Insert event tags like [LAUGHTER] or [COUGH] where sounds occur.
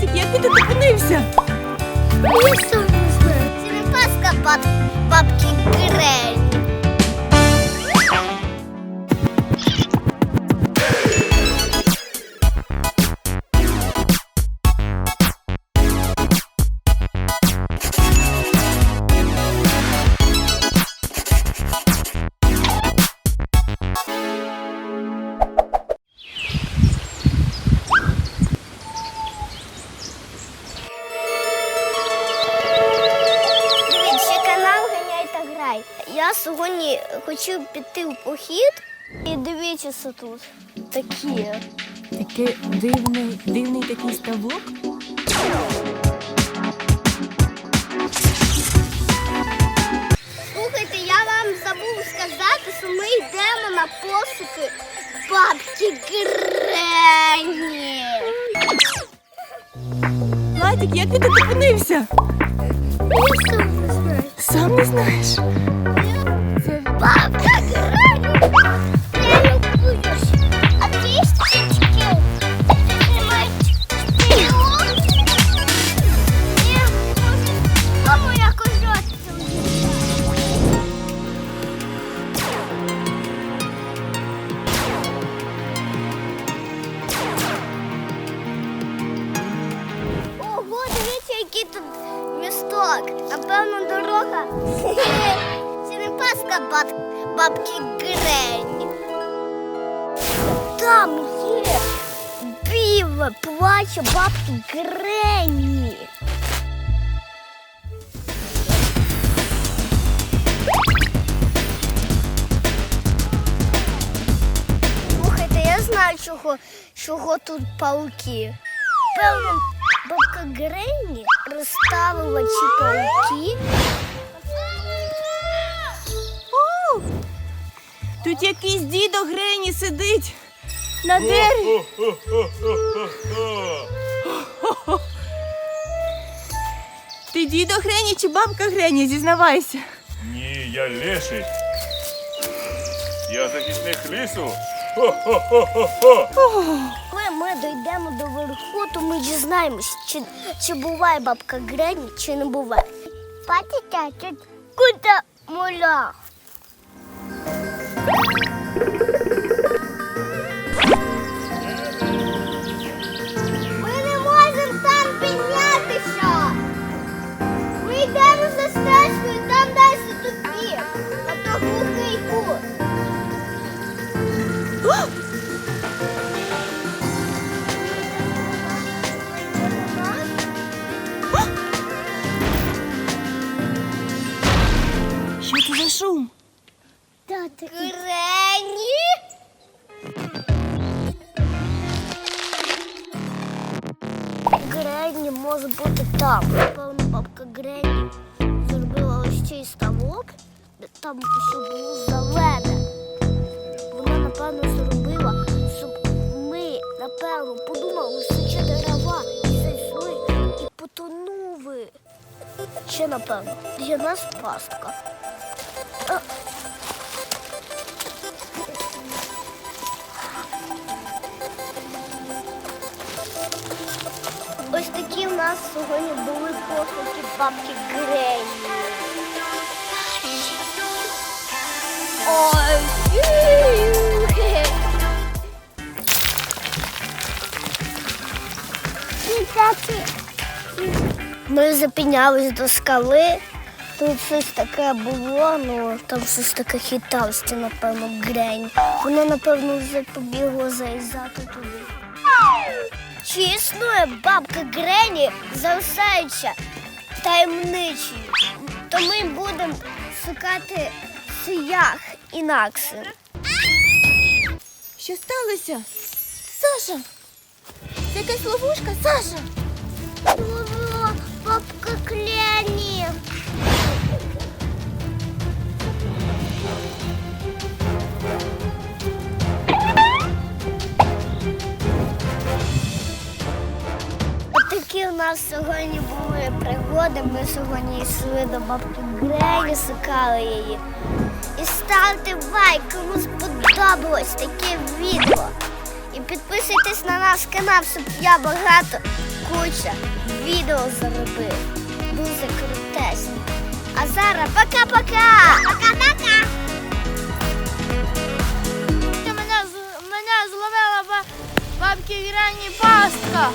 Владик, як ти тут? Я сам не знаю. Черепаска баб... бабки Грень. Сьогодні хочу піти в похід і дивіться тут. Такі. Такий дивний, дивний такий ставок. Слухайте, я вам забув сказати, що ми йдемо на пошуки бабки Грені. Владик, як ти тут опинився? Я сам не знаю. Сам не знаєш. Напевно, дорога. [LAUGHS] Це не паска баб... бабки Грень. Там є біле плаче бабки Грені. Слухайте, я знаю, чого, чого тут пауки. Певно, бабка Гренні розставила ці пауки. Тут якийсь дідо Грені сидить на дереві. Ти дідо Грені чи бабка Грені, зізнавайся. Ні, я леший. Я захисник лісу. Хо-хо-хо-хо-хо. Ми дійдемо до верху, то ми дізнаємось, чи, чи буває бабка Гренні, чи не буває. Бачите, тут куди муля. Ми не можемо там піднятися. Ми йдемо за стежкою, там далі тупік, а то глухий кут. [GASPS] це шум? Грені? Грені може бути там. Напевно, бабка Грені зробила ось цей ставок, де там ще було зелене. Вона, напевно, зробила, щоб ми, напевно, подумали, що це дерева і зайшли і потонули. Ще, напевно, для нас пастка. Сьогодні були пошуки бабки Грені. Ой. Ми запінялись до скали. Тут щось таке було, ну там щось таке хитався, напевно, грень. Воно, напевно, вже побігло заїзати туди. Чи існує бабка Грені, залишаюча таємничою, то ми будемо шукати сіях інакше. Що сталося? Саша! Це якась ловушка, Саша! нас сьогодні були пригоди, ми сьогодні йшли до бабки Грелі, шукали її. І ставте лайк, кому сподобалось таке відео. І підписуйтесь на наш канал, щоб я багато куча відео заробив. Дуже крутесні. А зараз пока-пока! Пока-пока! Мене зловила бабки Грені пастка.